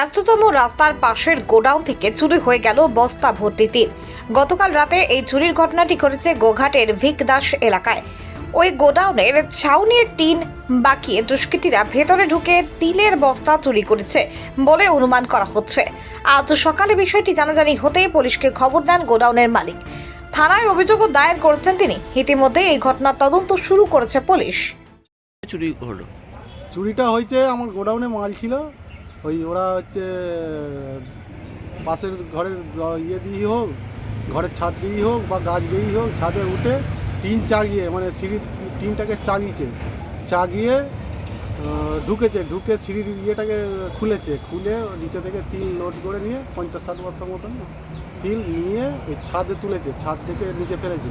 ব্যস্ততম রাস্তার পাশের গোডাউন থেকে চুরি হয়ে গেল বস্তা ভর্তি তিল। গতকাল রাতে এই চুরির ঘটনাটি ঘটেছে গোঘাটের ভিকদাস এলাকায়। ওই গোডাউনের ছাউনির টিন বাকিয়ে দুষ্কৃতীরা ভেতরে ঢুকে তিলের বস্তা চুরি করেছে বলে অনুমান করা হচ্ছে। আজ সকালে বিষয়টি জানাজানি হতেই পুলিশকে খবর দেন গোডাউনের মালিক। থানায় অভিযোগও দায়ের করেছেন তিনি। ইতিমধ্যে এই ঘটনার তদন্ত শুরু করেছে পুলিশ। চুরি হলো। চুরিটা হয়েছে আমার গোডাউনে মাল ছিল। ওই ওরা হচ্ছে, পাশের ঘরের ইয়ে দিয়েই হোক, ঘরের ছাদ দিয়েই হোক বা গাছ দিয়েই হোক, ছাদে উঠে টিন চাগিয়ে মানে সিঁড়ির টিনটাকে চাগিয়েছে। চাগিয়ে ঢুকেছে, ঢুকে সিঁড়ির ইয়েটাকে খুলেছে, খুলে নিচে থেকে তিল লোড করে নিয়ে পঞ্চাশ ষাট বস্তার মতন তিল নিয়ে ওই ছাদে তুলেছে, ছাদ থেকে নিচে ফেলেছে।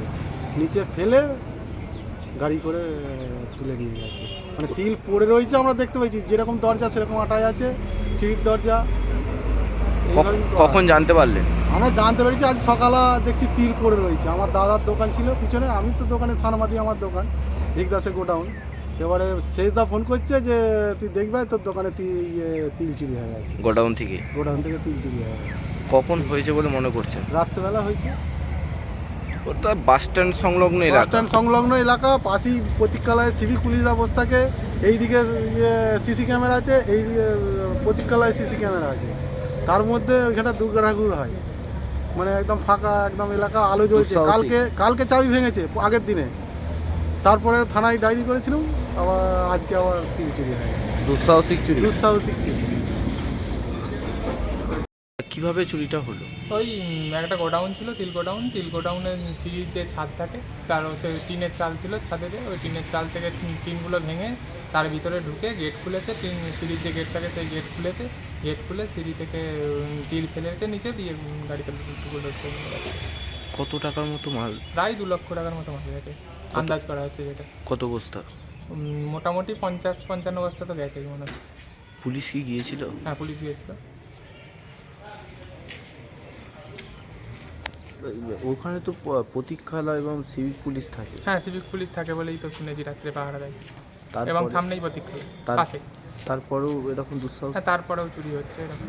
নিচে ফেলে গাড়ি করে, তুলে নিয়ে গেছে। মানে তিল পড়ে রয়েছে, আমরা দেখতে পাচ্ছি যেরকম দরজা সেরকম আটাই আছে। সিঁড়ির দরজা। কখন জানতে পারলেন আমরা জানতে পেরেছি আজ সকালে দেখছি তিল পড়ে রয়েছে। আমার দাদার দোকান ছিল পিছনে আমি তো দোকানে সানমাদি আমার দোকান দিকদাসে গোডাউন। এবারে সেইটা ফোন করছে যে তুই দেখবে তোর দোকানে তিল ইয়ে তিল চুরি হয়ে গেছে। গোডাউন থেকে? গোডাউন থেকে তিল চুরি হয়ে গেছে। কখন হয়েছে বলে মনে করছেন? রাত্রেবেলা হয়েছে। ওটা বাস স্ট্যান্ড সংলগ্ন বাস স্ট্যান্ড সংলগ্ন এলাকা পাশেই প্রতীক্ষালয়ে সিভিক পুলিশ অবস্থাকে এইদিকে সিসি ক্যামেরা আছে এই প্রতীক্ষালয়ে সিসি ক্যামেরা আছে। তার মধ্যে ওইখানে দুর্গাঠাকুর হয়। মানে একদম ফাঁকা একদম এলাকা আলো জ্বলছে। কালকে কালকে চাবি ভেঙেছে আগের দিনে। তারপরে থানায় ডায়েরি করেছিলাম আবার আজকে আবার তিন চুরি হয়। দুঃসাহসিক চুরি। দুঃসাহসিক চুরি। কীভাবে চুরিটা হলো? ওই একটা গোডাউন ছিল তিল গোডাউন। তিল গোডাউনের সিঁড়ির যে ছাদ থাকে তার হচ্ছে টিনের চাল ছিল ছাদে যে, ওই টিনের চাল থেকে টিনগুলো ভেঙে তার ভিতরে ঢুকে গেট খুলেছে। টিন সিঁড়ির যে গেট থাকে সেই গেট খুলেছে। গেট খুলে সিঁড়ি থেকে তিল ফেলেছে নিচে দিয়ে গাড়িতে কত টাকার মতো মাল? প্রায় দু লক্ষ টাকার মতো মাল গেছে আন্দাজ করা হচ্ছে যেটা। কত বস্তা? মোটামুটি পঞ্চাশ পঞ্চান্ন বস্তা তো গেছে মনে হচ্ছে। পুলিশ কি গিয়েছিল? হ্যাঁ পুলিশ গিয়েছিল। ওখানে তো প্রতীক্ষালয় এবং সিভিক পুলিশ থাকে। হ্যাঁ সিভিক পুলিশ থাকে বলেই তো শুনেছি রাত্রে পাহারা দেয়। এবং সামনেই প্রতীক্ষালয় পাশে। তারপরেও এরকম দুঃসাহস? হ্যাঁ তারপরেও চুরি হচ্ছে এরকম।